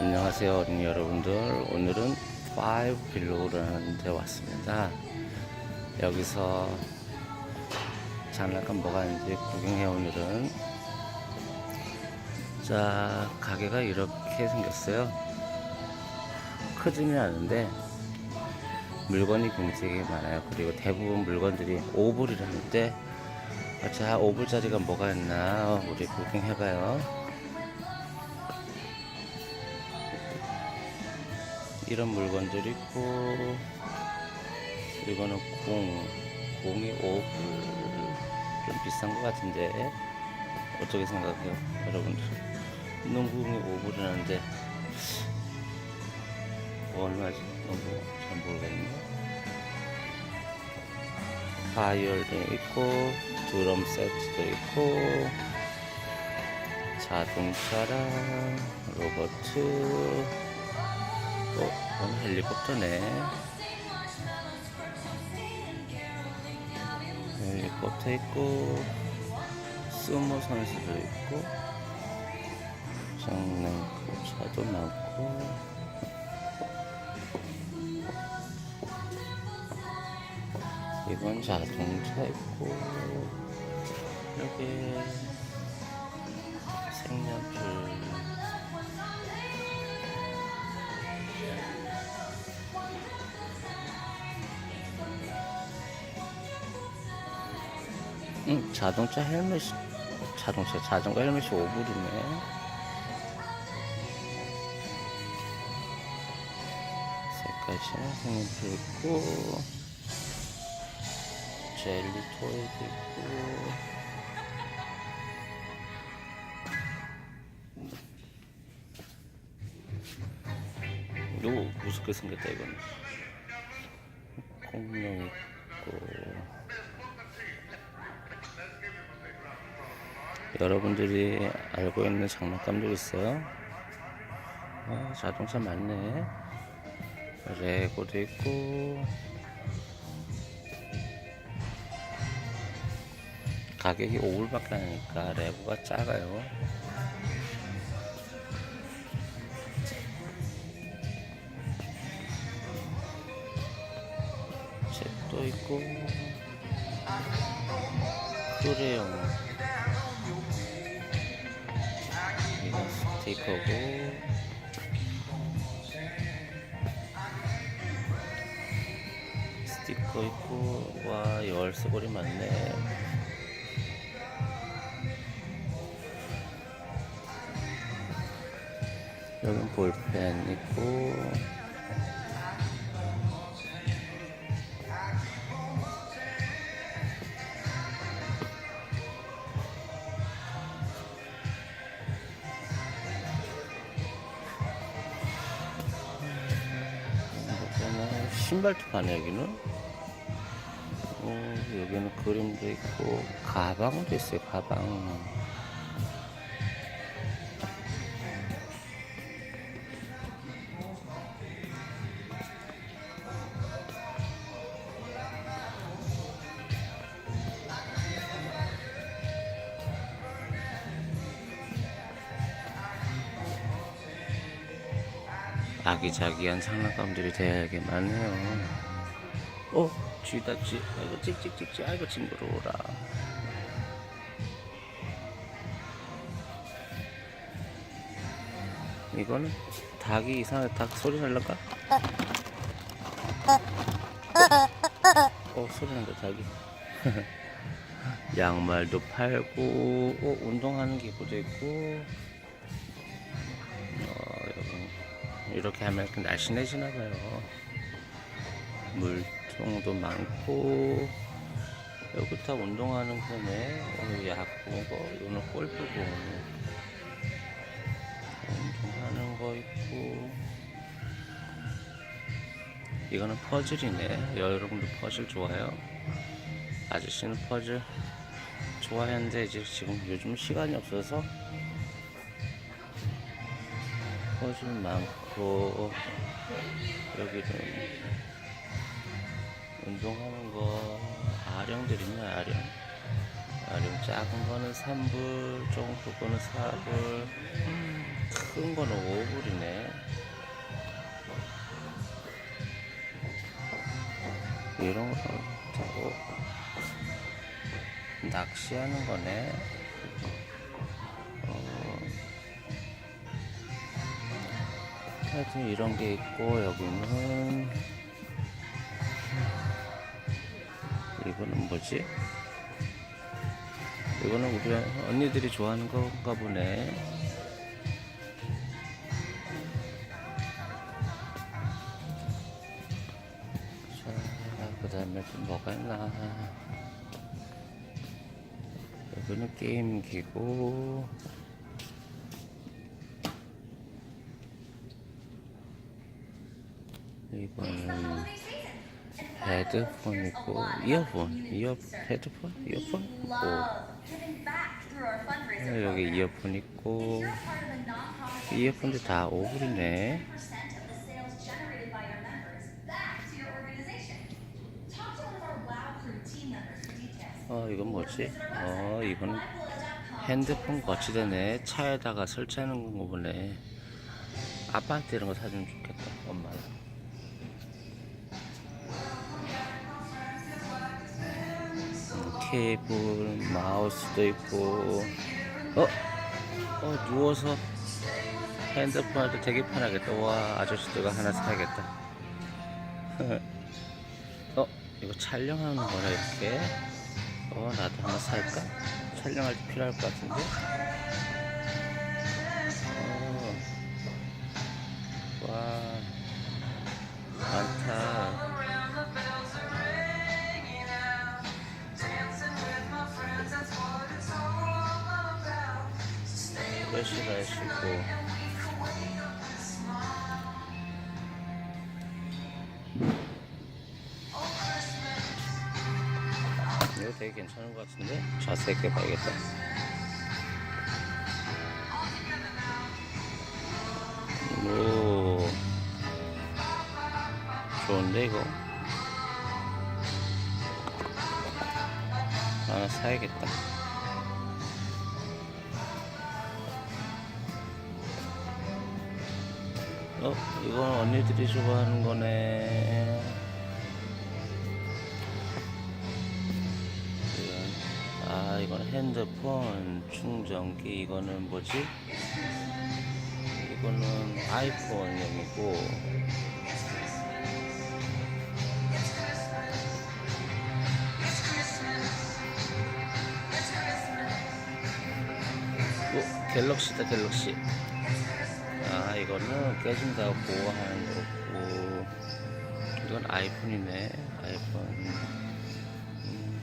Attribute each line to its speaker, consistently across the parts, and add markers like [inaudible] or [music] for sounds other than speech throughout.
Speaker 1: 안녕하세요 어린이 여러분들. 오늘은 5 빌로우라는 데 왔습니다. 여기서 장난감 뭐가 있는지 구경해 오늘은 자 가게가 이렇게 생겼어요. 크지는 않은데 물건이 굉장히 많아요. 그리고 대부분 물건들이 5불이라는데 자 5불짜리가 뭐가 있나 우리 구경해봐요 이런 물건들 있고 이거는 공 공이 5불 좀 비싼 것 같은데 어떻게 생각해요 여러분들? 농구공이 5불이라는데 얼마지? 너무 잘 모르겠네. 바이올린 있고 드럼 세트도 있고 자동차랑 로버트 어, 헬리콥터네. 헬리콥터 있고, 스모 선수도 있고, 장난차도 많고, 이건 자동차 있고, 여기 색연필. 응, 자동차 헬멧이 자동차 자전거 헬멧이 5불이네. 색깔이 색연필 있고 젤리 토이도 있고. 너무 무섭게 생겼다 이거는. 공룡 있고 여러분들이 알고 있는 장난감도 있어요. 아, 자동차 많네. 레고도 있고. 가격이 5불밖에 안 하니까 레고가 작아요. 책도 있고. 크레용. 스티커고. 스티커 있고 와 열쇠고리 많네. 여긴 볼펜 있고 신발도 파네 여기는. 어, 여기는 그림도 있고 가방도 있어요 가방 아기자기한 장난감들이 되게 많네요. 어, 쥐다 쥐. 아이고 찍찍찍찍. 아이고 징그러워라. 이거는 닭이 이상하게 닭 소리 날란가? 어, 소리 난다 닭이. [laughs] 양말도 팔고, 어, 운동하는 기구도 있고. 이렇게 하면 이렇게 날씬해지나 봐요. 물통도 많고 여기 다 운동하는 거네. 오늘 야구고 오늘 골프고 운동하는 거 있고 이거는 퍼즐이네. 여러분도 퍼즐 좋아해요? 아저씨는 퍼즐 좋아했는데 이제 지금 요즘 시간이 없어서 퍼즐 많고 여기는 운동하는 거 아령들이네 아령 아령 작은 거는 3불 조금 큰 거는 4불 큰 거는 5불이네. 이런 거는 타고 낚시하는 거네. 하여튼 이런 게 있고 여기는 이거는 뭐지? 이거는 우리 언니들이 좋아하는 건가 보네. 자, 그 다음에 또 뭐가 있나. 여기는 게임기고, 이거는 헤드폰 있고, 이어폰, 이어, 헤드폰? 이어폰? 있고, 어, 여기 이어폰 있고, 이어폰도 다 5불이네. 어, 이건 뭐지? 어, 이건 핸드폰 거치대네. 차에다가 설치하는 거 보네. 아빠한테 이런 거 사주면 좋겠다, 엄마는. 케이블, 마우스도 있고, 어? 어, 누워서 핸드폰 할때 되게 편하겠다. 와, 아저씨들가 하나 사야겠다. [laughs] 어, 이거 촬영하는 거라 이렇게. 어, 나도 하나 살까? 촬영할 때 필요할 것 같은데. 몇시가 있고. 이거 되게 괜찮은 것 같은데? 자세히 있게 봐야겠다. 오. 좋은데, 이거? 하나 사야겠다. 어, 이건 언니들이 좋아하는 거네. 아, 이건 핸드폰 충전기. 이거는 뭐지? 이거는 아이폰용이고. 어, 갤럭시다, 갤럭시. 아, 이거는 깨진다고 보호하는 거고. 이건 아이폰이네, 아이폰. 음,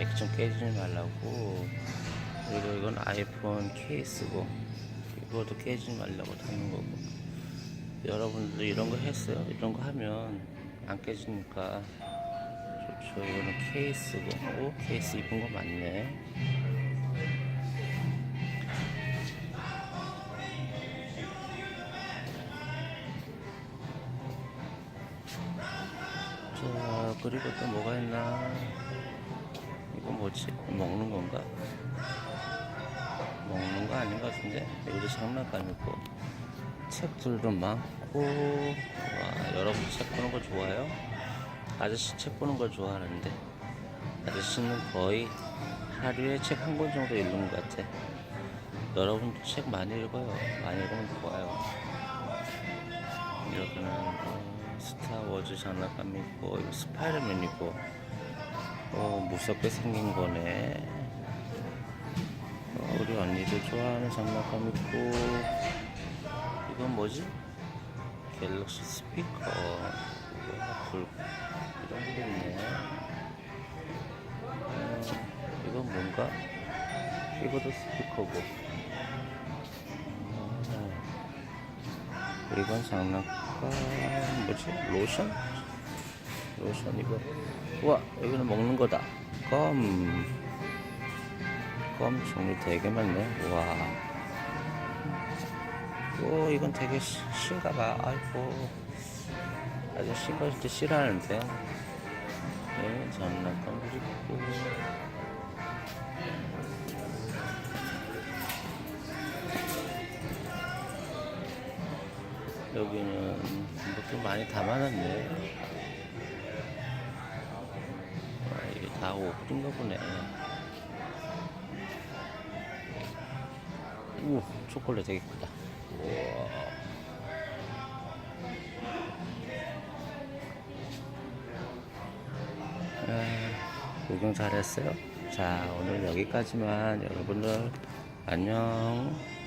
Speaker 1: 액션 깨지지 말라고. 그리고 이건 아이폰 케이스고. 이것도 깨지지 말라고 하는 거고. 여러분들도 이런 거 했어요? 이런 거 하면 안 깨지니까 좋죠. 이거는 케이스고. 오, 케이스 이쁜 거 맞네. 그리고 또 뭐가 있나? 이거 뭐지? 먹는 건가? 먹는 거 아닌 것 같은데? 여기도 장난감 있고, 책들도 많고, 와, 여러분 책 보는 거 좋아요? 아저씨 책 보는 걸 좋아하는데, 아저씨는 거의 하루에 책 한 권 정도 읽는 것 같아. 여러분도 책 많이 읽어요. 많이 읽으면 좋아요. 어, 스타워즈 장난감 있고 스파이더맨 있고. 어 무섭게 생긴 거네. 어, 우리 언니들 좋아하는 장난감 있고. 이건 뭐지? 갤럭시 스피커. 불 이런 게 있네. 어, 이건 뭔가? 이것도 스피커고 어, 이건 장난감 뭐지? 로션? 로션 이거. 우와 여기는 먹는 거다. 껌. 껌 종류 되게 많네. 우와. 오 이건 되게 시- 신가봐. 아이고. 아주 신거 진짜 싫어하는데. 네 장난감 그리고 여기는 뭐좀 많이 담아놨네. 아, 이게 다 오픈인가 보네. 우, 초콜릿 되게 크다. 우와. 아, 구경 잘했어요. 자, 오늘 여기까지만 여러분들 안녕.